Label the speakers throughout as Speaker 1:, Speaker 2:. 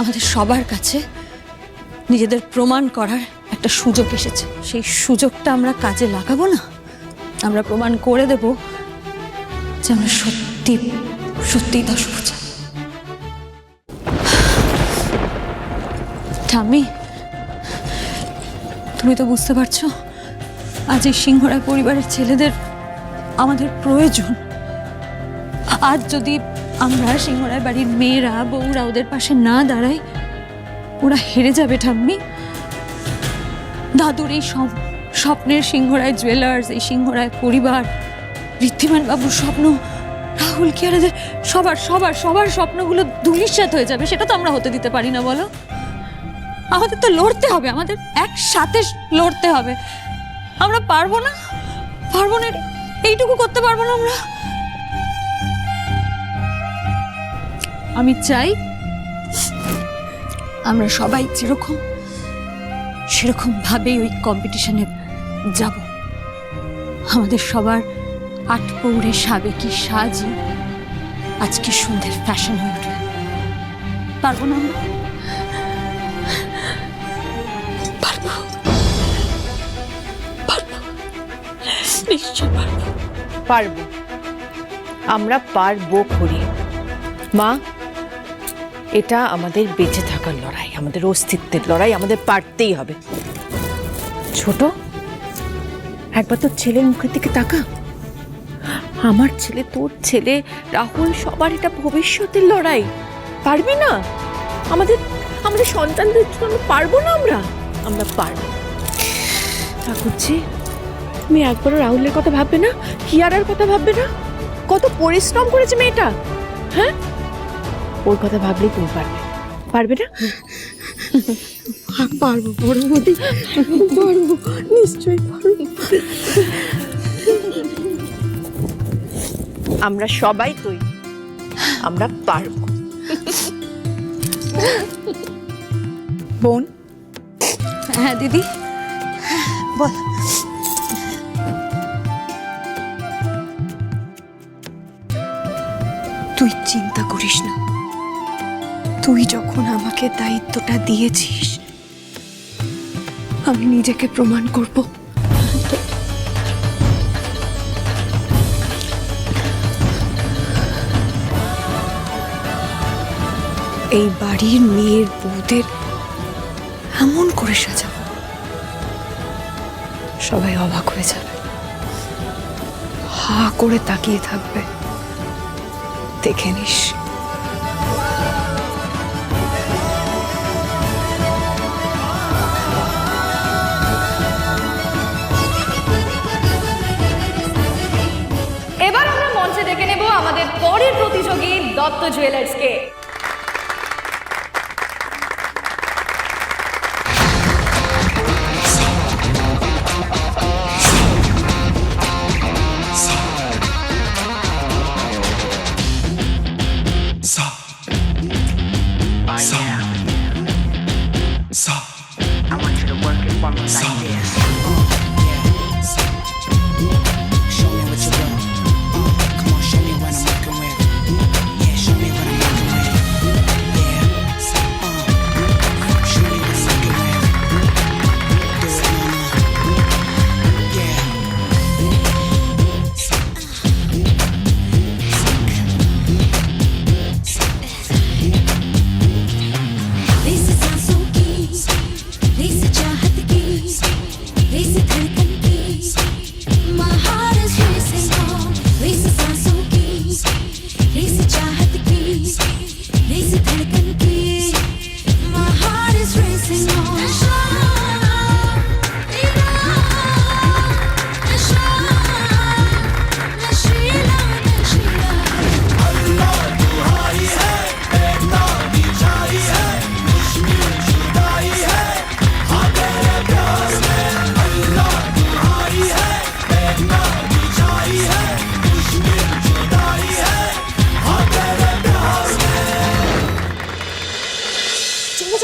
Speaker 1: আমাদের সবার কাছে নিজেদের প্রমাণ করার একটা সুযোগ এসেছে। সেই সুযোগটা আমরা কাজে লাগাবো না? আমরা প্রমাণ করে দেব যে আমরা সত্যি, সত্যিই দশভূজা ঠাম্মি, তুমি তো বুঝতে পারছ, আজ এই সিংহরায় পরিবারের ছেলেদের আমাদের প্রয়োজন। আজ যদি আমরা সিংহরায় বাড়ির মেয়েরা, বউরা ওদের পাশে না দাঁড়াই, ওরা হেরে যাবে ঠাম্মি। দাদুর এই সব স্বপ্নের সিংহরায় জুয়েলার্স এই সিংহরায় পরিবার, ঋদ্ধিমান বাবুর স্বপ্ন, রাহুল কিয়ারাদের সবার সবার সবার স্বপ্নগুলো ধুলিস্যাত হয়ে যাবে সেটা তো আমরা হতে দিতে পারি না, বলো? আমাদের তো লড়তে হবে, আমাদের একসাথে লড়তে হবে। আমরা পারব না? পারব না, এইটুকু করতে পারব না আমরা? আমি চাই আমরা সবাই যেরকম, সেরকম ভাবেই ওই কম্পিটিশনে যাব। আমাদের সবার আট পৌরে সাবেকি সাজি আজকে সন্ধ্যের ফ্যাশন হয়ে উঠবে। পারব না আমরা? পারব। পারব। পারব।
Speaker 2: আমরা পারব করি। মা এটা আমাদের বেঁচে থাকার লড়াই, আমাদের অস্তিত্বের লড়াই, আমাদের পারতেই হবে। ছোট, একবার তোর ছেলের মুখের দিকে তাকা। আমার ছেলে, তোর ছেলে, রাহুল, সবার এটা ভবিষ্যতের লড়াই। পারবি না? আমাদের আমাদের সন্তানদের জন্য পারব না আমরা? আমরা পারব। ঠাকুরজি মেয়ে একবারও রাহুলের কথা ভাববে না? কিয়ারার কথা ভাববে না? কত পরিশ্রম করেছে মেয়েটা হ্যাঁ? ওর কথা ভাবলেই তুমি পারবে। পারবে না?
Speaker 3: পারব বৌদি পারব নিশ্চয়ই পারব।
Speaker 2: আমরা সবাই তৈরি আমরা পারব।
Speaker 3: বোন?
Speaker 1: হ্যাঁ দিদি। বল।
Speaker 3: তুই চিন্তা করিস না। তুই যখন আমাকে দায়িত্বটা দিয়েছিস, আমি নিজেকে প্রমাণ করব। এই বাড়ির মেয়ের বউদের এমন করে সাজাবো, সবাই অবাক হয়ে যাবে। হা করে তাকিয়ে থাকবে। দেখে নিস।
Speaker 4: পরের প্রতিযোগী দত্ত জুয়েলার্সকে
Speaker 5: Such a job.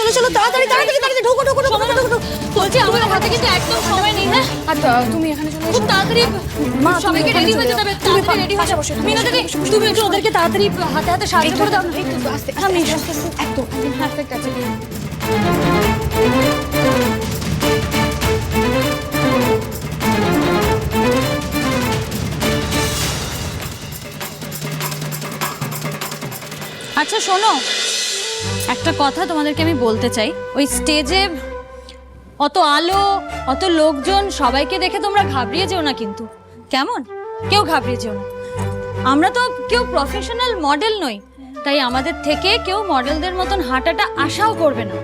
Speaker 5: চলো চলো তাড়াতাড়ি তাড়াতাড়ি তাড়াতাড়ি ঢোকো ঢোকো ঢোকো ঢোকো ঢোকো বলছি
Speaker 1: আমার হাতে কিন্তু একদম সময় নেই হ্যাঁ?
Speaker 6: আচ্ছা তুমি এখানে চলে
Speaker 1: খুব তাড়াতাড়ি
Speaker 6: মা
Speaker 1: সবাইকে রেডি হয়ে যাবে
Speaker 6: তুমি
Speaker 1: তাড়াতাড়ি রেডি হয়ে
Speaker 6: যাব।
Speaker 1: মিনা দেখি তুমি একটু ওদেরকে তাড়াতাড়ি হাতে হাতে সাহায্য করে দাও।
Speaker 6: একটু আস্তে
Speaker 1: হ্যাঁ, আমি
Speaker 6: আস্তে আস্তে একদম পারফেক্ট আছে
Speaker 1: আচ্ছা শোনো একটা কথা তোমাদেরকে আমি বলতে চাই। ওই স্টেজে অত আলো, অত লোকজন, সবাইকে দেখে তোমরা ঘাবড়িয়ে যেও না কিন্তু। কেমন? কেউ ঘাবড়িয়ে যেও না। আমরা তো কেউ প্রফেশনাল মডেল নই, তাই আমাদের থেকে কেউ মডেলদের মতন হাঁটাটা আশাও করবে না।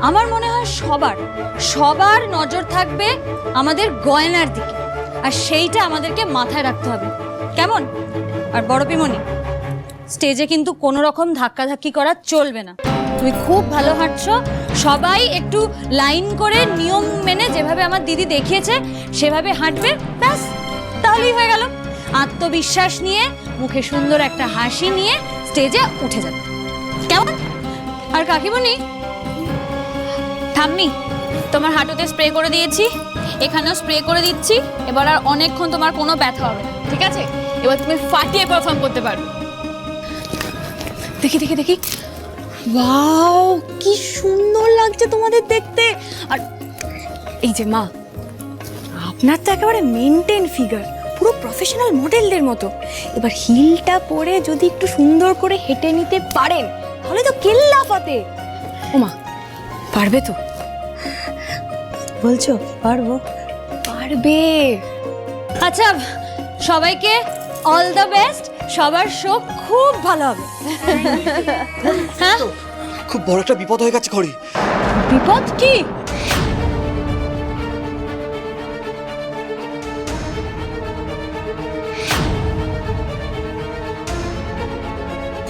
Speaker 1: আমার মনে হয় সবার সবার নজর থাকবে আমাদের গয়নার দিকে, আর সেইটা আমাদেরকে মাথায় রাখতে হবে। কেমন? আর বড় পিমনি স্টেজে কিন্তু কোনো রকম ধাক্কাধাক্কি করা চলবে না। তুমি খুব ভালো হাঁটছো। সবাই একটু লাইন করে নিয়ম মেনে যেভাবে আমার দিদি দেখিয়েছে, সেভাবে হাঁটবে, ব্যাস, তাহলেই হয়ে গেল। আত্মবিশ্বাস নিয়ে, মুখে সুন্দর একটা হাসি নিয়ে স্টেজে উঠে যাবে। কেমন? আর কাকিমণি, ঠাম্মি, তোমার হাঁটুতে স্প্রে করে দিয়েছি, এখানেও স্প্রে করে দিচ্ছি, এবার আর অনেকক্ষণ তোমার কোনো ব্যথা হবে না, ঠিক আছে? এবার তুমি ফাটিয়ে পারফর্ম করতে পারবে।
Speaker 6: দেখি দেখি দেখি। ওয়াও কি সুন্দর লাগছে তোমাদের দেখতে। আর এই যে মা আপনার তো একেবারে মেনটেন ফিগার পুরো প্রফেশনাল মডেলদের মতো। এবার হিলটা পরে যদি একটু সুন্দর করে হেঁটে নিতে পারেন তাহলে তো কেল্লা ও মা পারবে তো? বলছো পারব। পারবে।
Speaker 1: আচ্ছা সবাইকে অল দ্য বেস্ট সবার শো খুব ভালো হবে। হ্যাঁ?
Speaker 7: খুব বড় একটা বিপদ হয়ে গেছে খড়ি
Speaker 1: বিপদ কি?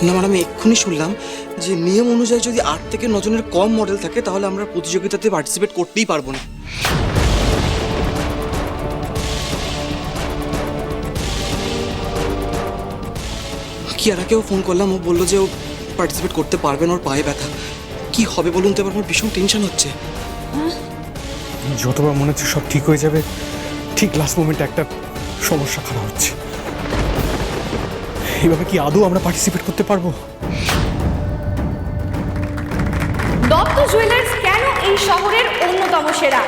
Speaker 7: না মানে আমি এক্ষুনি শুনলাম যে নিয়ম অনুযায়ী যদি আট থেকে নজনের কম মডেল থাকে তাহলে আমরা প্রতিযোগিতাতে পার্টিসিপেট করতেই পারব না। কিয়ারাকেও ফোন করলাম ও বলল যে ও পার্টিসিপেট করতে পারবে না ওর পায়ে ব্যথা। কি হবে বলুন তো এবার আমার ভীষণ টেনশন হচ্ছে।
Speaker 8: যতবার মনে হচ্ছে সব ঠিক হয়ে যাবে ঠিক লাস্ট মোমেন্টে একটা সমস্যা খারাপ হচ্ছে। এইভাবে কি আদৌ আমরা পার্টিসিপেট করতে পারব?
Speaker 9: দত্ত জুয়েলার্স কেন এই শহরের অন্যতম সেরা?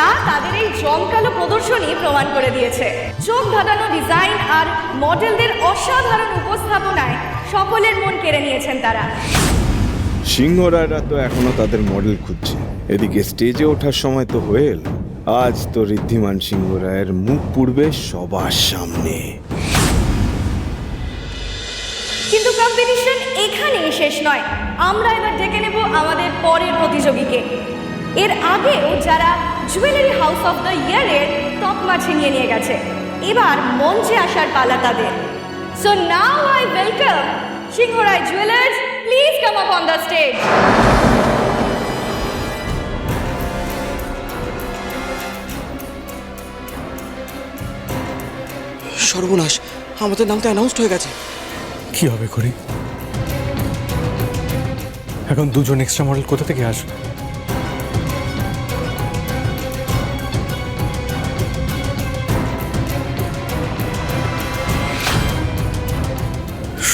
Speaker 9: তা তাদের এই জমকালো প্রদর্শনী প্রমাণ করে দিয়েছে। চোখ ধাঁধানো ডিজাইন আর মডেলদের অসাধারণ উপস্থাপনায় সকলের মন কেড়ে নিয়েছেন তারা।
Speaker 10: সিংহরায়রা তো এখনও তাদের মডেল খুঁজছে। এদিকে স্টেজে ওঠার সময় তো হয়ে এলো। আজ তো ঋদ্ধিমান সিংহরায়ের মুখ পূর্বে সবার সামনে।
Speaker 9: কিন্তু কম্পিটিশন এখানেই শেষ নয়। আমরা এবার ডেকে নেব আমাদের পরের প্রতিযোগীকে। এর আগেও যারা জুয়েলারি হাউস অফ দ্য ইয়ারের তকমা ছিনিয়ে নিয়ে গেছে এবার মঞ্চে আসার পালা তাদের। So now I welcome Singharoy jewellers please come up on the stage
Speaker 7: সর্বনাশ আমাদের নাম তো অ্যানাউন্সড হয়ে গেছে।
Speaker 8: কি হবে করি এখন দুজন এক্সট্রা মডেল কোথা থেকে আসবে?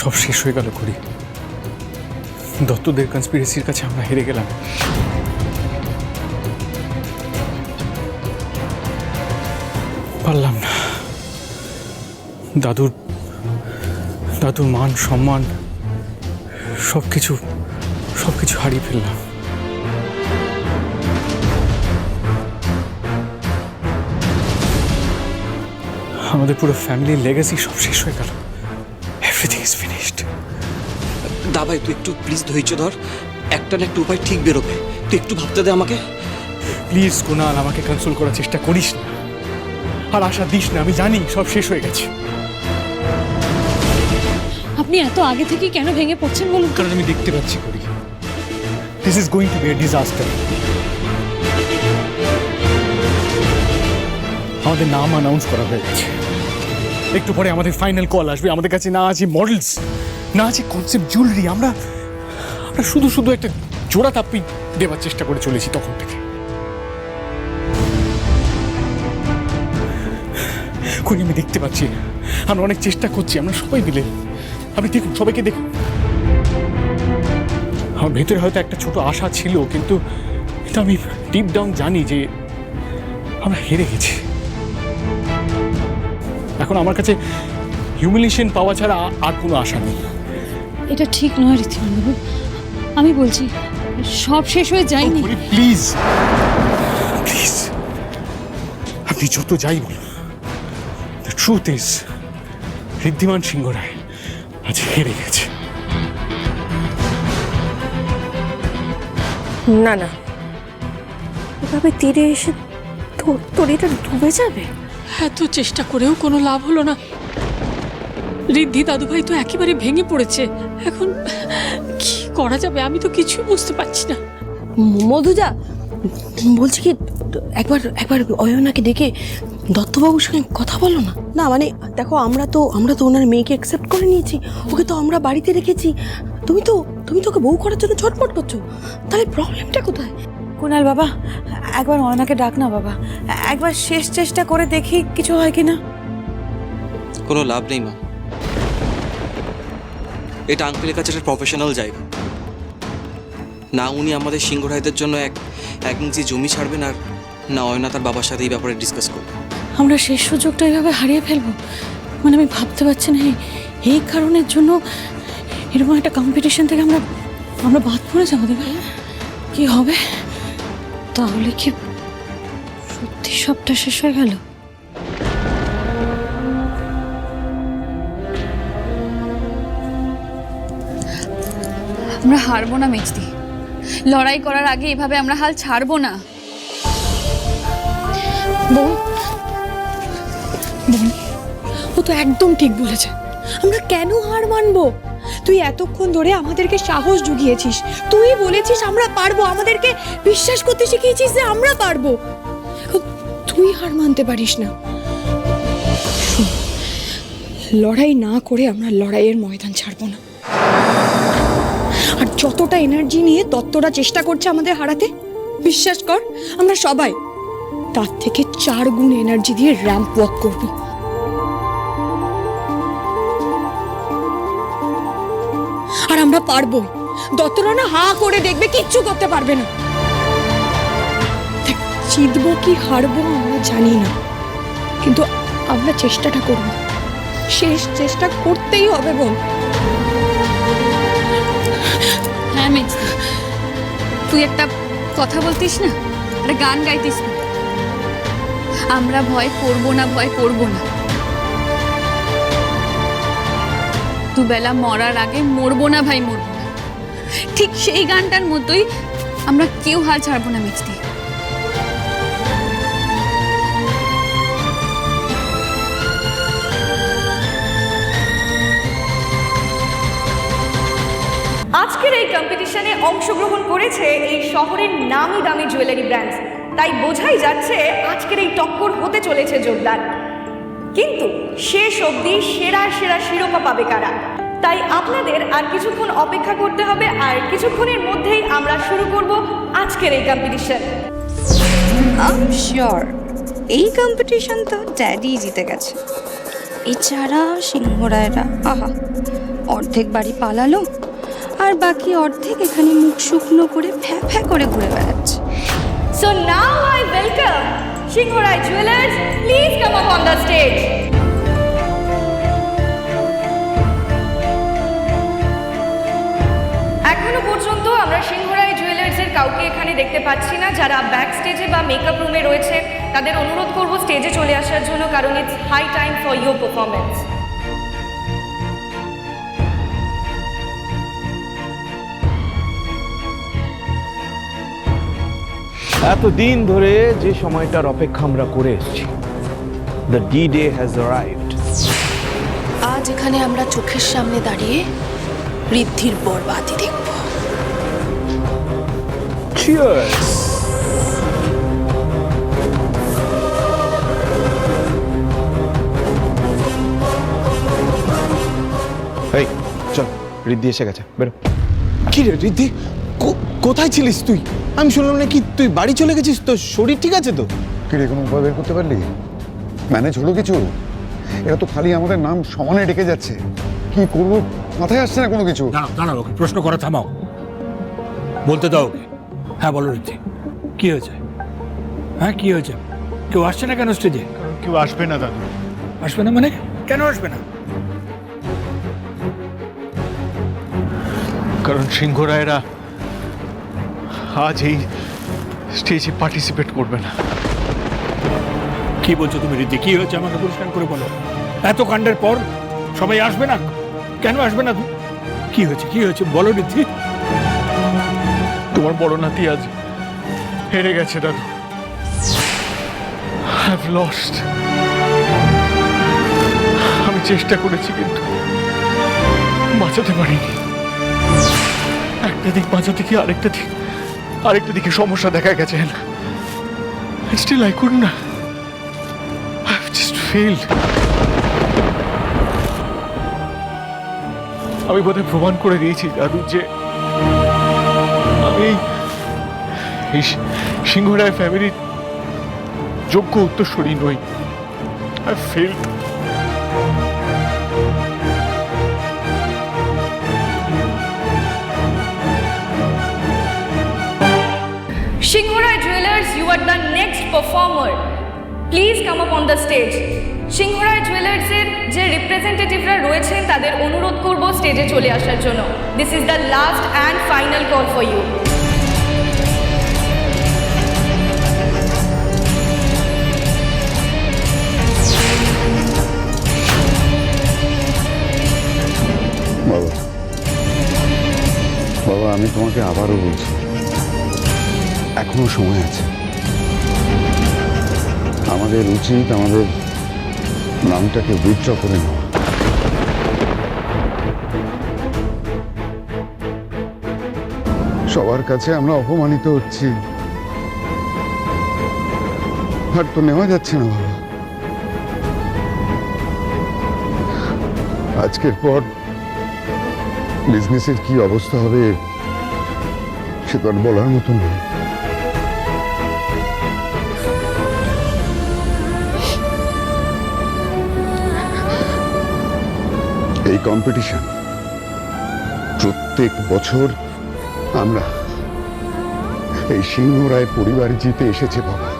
Speaker 8: সব শেষ হয়ে গেল করি দত্তদের কনস্পিরেসির কাছে আমরা হেরে গেলাম। পারলাম না। দাদুর দাদুর মান, সম্মান সব কিছু সব কিছু হারিয়ে ফেললাম। আমাদের পুরো ফ্যামিলির লেগেসি সব শেষ হয়ে গেল।
Speaker 7: দা ভাই তুই একটু প্লিজ ধৈর্য ধর। একটা না একটা উপায় ঠিক বেরোবে। তুই একটু ভাবতে দে আমাকে।
Speaker 8: প্লিজ কুনাল আমাকে কনসোল করার চেষ্টা করিস না। আর আশা দিস না আমি জানি সব শেষ হয়ে গেছে।
Speaker 1: আপনি এত আগে থেকে কেন ভেঙে পড়ছেন বলুন
Speaker 8: কারণ আমি দেখতে পাচ্ছি করি this is going to be a disaster আমাদের নাম অ্যানাউন্স করা হয়ে গেছে। একটু পরে আমাদের ফাইনাল কল আসবে। আমাদের কাছে না আছে মডেলস না যে কনসেপ্ট জুয়েলারি, আমরা আমরা শুধু শুধু একটা জোড়া তাপ্পি দেওয়ার চেষ্টা করে চলেছি তখন থেকে। খুঁজে আমি দেখতে পাচ্ছি আমরা অনেক চেষ্টা করছি, আমরা সবাই মিলে। আপনি দেখুন, সবাইকে দেখুন। আমার ভেতরে হয়তো একটা ছোট আশা ছিল, কিন্তু এটা আমি ডিপ ডাউন জানি যে আমরা হেরে গেছি। এখন আমার কাছে হিউমিলেশন পাওয়া ছাড়া আর কোনো আশা নেই।
Speaker 1: এটা ঠিক নয় ঋদ্ধিমান আমি বলছি সব শেষ হয়ে যায়নি।
Speaker 8: প্লিজ প্লিজ আপনি যত যাই বলুন the truth is Riddhiman Singha Roy আজ হেরে গেছে।
Speaker 2: না না। এভাবে তীরে এসে তোর তোর এটা ডুবে যাবে?
Speaker 3: এত চেষ্টা করেও কোনো লাভ হলো না। রিদ্ধি দাদুভাই তো একেবারে ভেঙে পড়েছে। এখন কি করা যাবে আমি তো কিছুই বুঝতে পারছি না।
Speaker 6: মধুজা বলছি কি একবার একবার অয়নাকে ডেকে দত্তবাবুর সঙ্গে কথা বলো না। না মানে দেখো আমরা তো আমরা তো ওনার মেয়েকে অ্যাকসেপ্ট করে নিয়েছি। ওকে তো আমরা বাড়িতে রেখেছি। তুমি তো তুমি তো ওকে বউ করার জন্য ছটপট করছ। তাহলে প্রবলেমটা কোথায়?
Speaker 11: কুনাল বাবা একবার অয়নাকে ডাক না বাবা। একবার শেষ চেষ্টা করে দেখি কিছু হয় কি না
Speaker 7: কোনো লাভ নেই মা। এটা আঙ্কেলের কাছে একটা প্রফেশনাল জায়গা। না উনি আমাদের সিংহরায়দের জন্য এক এক ইঞ্চি জমি ছাড়বেন আর না অয়না তার বাবার সাথে এই ব্যাপারে ডিসকাস করবে।
Speaker 1: আমরা শেষ সুযোগটা এভাবে হারিয়ে ফেলব? মানে আমি ভাবতে পারছি না, এই- কারণের জন্য এরকম একটা কম্পিটিশন থেকে আমরা আমরা বাদ পড়ে যাব দেবে কি হবে? তাহলে কি সত্যি সবটা শেষ হয়ে গেল?
Speaker 6: আমরা হারবো না মেজদি লড়াই করার আগে এভাবে আমরা হাল ছাড়বো না।
Speaker 3: ও তো একদম ঠিক বলেছে। আমরা কেন হার মানবো? তুই এতক্ষণ ধরে আমাদেরকে সাহস জুগিয়েছিস। তুই বলেছিস আমরা পারব। আমাদেরকে বিশ্বাস করতে শিখিয়েছিস যে আমরা পারব। তুই হার মানতে পারিস না। লড়াই না করে আমরা লড়াইয়ের ময়দান ছাড়বো না। যতটা এনার্জি নিয়ে তত্ত্বরা চেষ্টা করছে আমাদের হারাতে, বিশ্বাস কর, আমরা সবাই তার থেকে চার গুণ এনার্জি দিয়ে র্যাম্প ওয়াক করব। আর আমরা পারব দত্তরা না হা করে দেখবে, কিচ্ছু করতে পারবে না। জিতবো কি হারবো আমরা জানি না। কিন্তু আমরা চেষ্টাটা করব। শেষ চেষ্টা করতেই হবে বোন
Speaker 6: হ্যাঁ মেজদি তুই একটা কথা বলতিস না? একটা গান গাইতিস না? আমরা ভয় করব না, ভয় করব না। দুবেলা মরার আগে মরবো না ভাই, মরবো না। ঠিক সেই গানটার মতোই আমরা কেউ হাল ছাড়বো না মিচদি
Speaker 9: অংশগ্রহণ করেছে এই শহরের নামি দামি জুয়েলারি ব্র্যান্ডস তাই বোঝাই যাচ্ছে আজকের এই টক্কর হতে চলেছে জোরদার। কিন্তু শেষ অবধি সেরা সেরা শিরোপা পাবে কারা? তাই আপনাদের আর কিছুক্ষণ অপেক্ষা করতে হবে, আর কিছুক্ষণের মধ্যেই আমরা শুরু করব আজকের এই কম্পিটিশন
Speaker 11: এই কম্পিটিশন তো ড্যাডি জিতে গেছে। এছাড়া সিংহরায়রা আহা, অর্ধেক বাড়ি পালালো আর বাকি অর্ধেক এখানে মুখ শুকনো করে ফ্যা ফ্যা করে ঘুরে বেড়াচ্ছে।
Speaker 9: So now I welcome Singharoy jewellers please come up on the stage এখনও পর্যন্ত আমরা সিংহরায় জুয়েলার্সের কাউকে এখানে দেখতে পাচ্ছি না, যারা ব্যাক স্টেজে বা মেকআপ রুমে রয়েছে। তাদের অনুরোধ করব স্টেজে চলে আসার জন্য, কারণ it's high time for your performance
Speaker 10: এতদিন ধরে যে সময়টার অপেক্ষা আমরা করে এসেছি the D day has arrived
Speaker 3: আজ এখানে আমরা চোখের সামনে দাঁড়িয়ে ঋদ্ধির বরবাদি দেখব।
Speaker 10: চিয়ার্স এই চল রিদ্ধি এসে গেছে বেরো।
Speaker 12: কি রে রিদ্ধি কো- কোথায় ছিলিস তুই? আমি শুনলাম নাকি তুই বাড়ি চলে গেছিস তোর শরীর ঠিক আছে তো?
Speaker 13: কি রে কোনো উপায় বের করতে পারলি? ম্যানেজ হলো কিছু?
Speaker 12: এরা তো খালি আমাদের নাম সমানে ডেকে যাচ্ছে। কি করব? মাথায় আসছে না কোনো কিছু?
Speaker 14: দাঁড়াও দাঁড়াও ওকে প্রশ্ন করা থামাও। বলতে দাও ওকে। হ্যাঁ বলো রিদ্ধি কি হয়েছে? হ্যাঁ কি হয়েছে? কেউ আসছে না কেন স্টেজে
Speaker 12: কেউ আসবে না দাদু।
Speaker 14: আসবে না মানে? কেন আসবে না?
Speaker 12: কারণ সিংহ রায়রা আজ এই স্টেজে পার্টিসিপেট করবে না।
Speaker 14: কি বলছো তুমি রিদ্ধি কি হয়েছে আমাকে পরিষ্কার করে বলো? এত কাণ্ডের পর সবাই আসবে না? কেন আসবে না কি হয়েছে? কি হয়েছে? বলো রিদ্ধি
Speaker 12: তোমার বড় নাতি আজ হেরে গেছে দাদু। হ্যাভ লস্ট আমি চেষ্টা করেছি কিন্তু বাঁচাতে পারিনি। একটা দিক বাঁচাতে কি আরেকটা দিক? আরেকটা দিকে সমস্যা দেখা গেছে স্টিল আই কুড না আই জাস্ট আমি বোধহয় প্রমাণ করে দিয়েছি, দাদু, যে আমি সিংহরায় ফ্যামিলির যোগ্য উত্তরসূরি নই। I
Speaker 9: performer. Please come up on the stage. Singharoy জুয়েলার্সের যে রিপ্রেজেন্টেটিভরা রয়েছেন, তাদের অনুরোধ করব স্টেজে চলে আসার জন্য। This is the last and final call for you
Speaker 12: বাবা, আমি তোমাকে আবারও বলছি। এখনও সময় আছে। আমাদের উচিত আমাদের নামটাকে উইথড্র করে নেওয়া। সবার কাছে আমরা অপমানিত হচ্ছি। আর তো নেওয়া যাচ্ছে না বাবা। আজকের পর বিজনেসের কি অবস্থা হবে, সে তো আর বলার মতো নয়। এই কম্পিটিশন প্রত্যেক বছর আমরা এই সিংহ রায় পরিবার জিতে এসেছে বাবা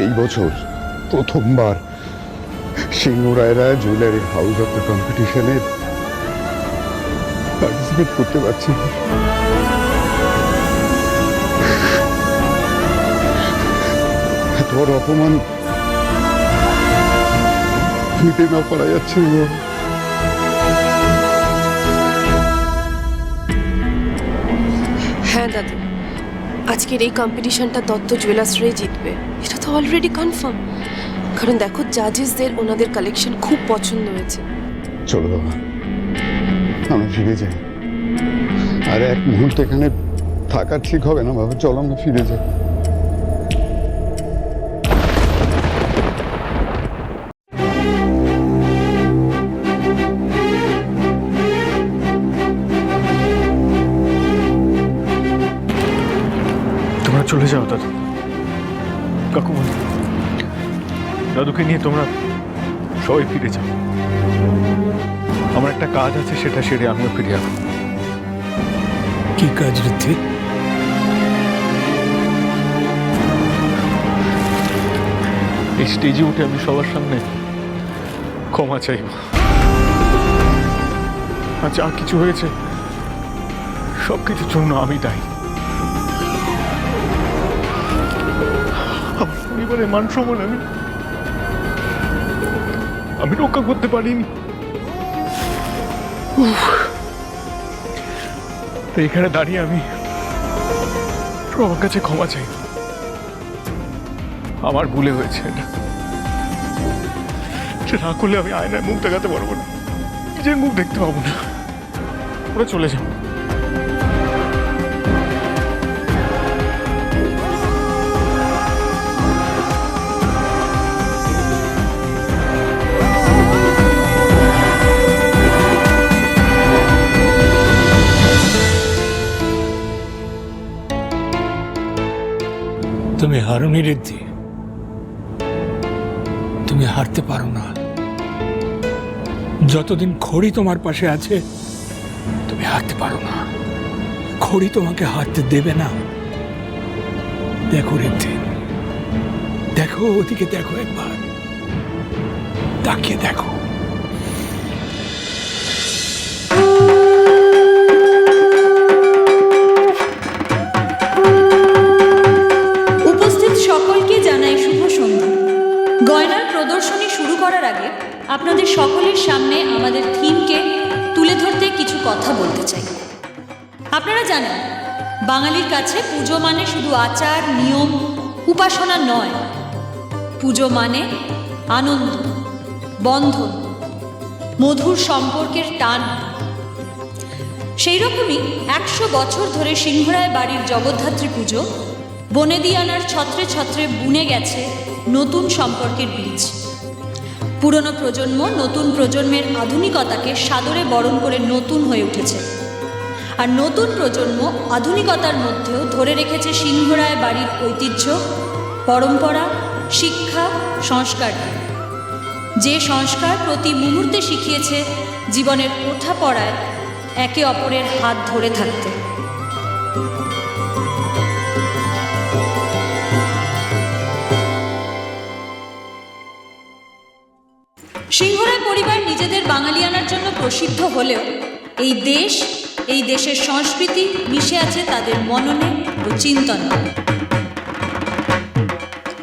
Speaker 12: এই বছর প্রথমবার সিংহ রায়রা জুয়েলারি হাউস অফ দ্য কম্পিটিশনে পার্টিসিপেট করতে পারছি। এত বড় অপমান নিতে না পারা যাচ্ছে না।
Speaker 15: হ্যাঁ দাদু। আজকের এই কম্পিটিশনটা দত্ত জুয়েলার্সরাই জিতবে। এটা তো অলরেডি কনফার্ম কারণ দেখো জাজেসদের ওনাদের কালেকশন খুব পছন্দ হয়েছে।
Speaker 12: চলো বাবা আমরা ফিরে যাই। আর এক মুহূর্ত এখানে থাকা ঠিক হবে না বাবা চলো আমরা ফিরে যাই।
Speaker 13: তোমরা চলে যাও দাদু। কাকুমণি দাদুকে নিয়ে তোমরা সবাই ফিরে যাও। আমার একটা কাজ আছে সেটা সেরে আমিও ফিরে যাব
Speaker 14: কি কাজ রিদ্ধি
Speaker 13: এই স্টেজে উঠে আমি সবার সামনে ক্ষমা চাইব। আর যা কিছু হয়েছে? সব কিছুর জন্য আমি দায়ী। আমার পরিবারের মান আমি আমি রক্ষা করতে পারিনি। তো এখানে দাঁড়িয়ে আমি সবার কাছে ক্ষমা চাই। আমার ভুলে হয়েছে সে না করলে আমি আয়নায় মুখ দেখাতে পারব না। নিজের মুখ দেখতে পাবো না। ওরা চলে যাও
Speaker 14: হারুনি
Speaker 8: তুমি হারতে পারো না। যতদিন খড়ি তোমার পাশে আছে, তুমি হারতে পারো না। খড়ি তোমাকে হারতে দেবে না। দেখো রিদ্ধি দেখো ওদিকে দেখো একবার। তাকিয়ে দেখো।
Speaker 1: করার আগে আপনাদের সকলের সামনে আমাদের থিমকে তুলে ধরতে কিছু কথা বলতে চাই। আপনারা জানেন, বাঙালির কাছে পুজো মানে শুধু আচার, নিয়ম, উপাসনা নয়। পুজো মানে আনন্দ, বন্ধন, মধুর সম্পর্কের টান। সেই রকমই একশো বছর ধরে সিংহরায় বাড়ির জগদ্ধাত্রী পুজো বনেদিয়ানার ছত্রে ছত্রে বুনে গেছে নতুন সম্পর্কের বীজ। পুরনো প্রজন্ম নতুন প্রজন্মের আধুনিকতাকে সাদরে বরণ করে নতুন হয়ে উঠেছে। আর নতুন প্রজন্ম আধুনিকতার মধ্যেও ধরে রেখেছে সিংহরায় বাড়ির ঐতিহ্য, পরম্পরা, শিক্ষা, সংস্কার। যে সংস্কার প্রতি মুহূর্তে শিখিয়েছে জীবনের ওঠা পড়ায় একে অপরের হাত ধরে থাকতে। সিংহরায় পরিবার নিজেদের বাঙালি আনার জন্য প্রসিদ্ধ হলেও এই দেশ, এই দেশের সংস্কৃতি মিশে আছে তাদের মননে ও চিন্তনে।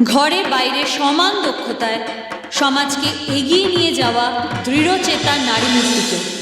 Speaker 1: ঘরে বাইরে সমান দক্ষতায় সমাজকে এগিয়ে নিয়ে যাওয়া দৃঢ়চেতা নারী মূর্তিকে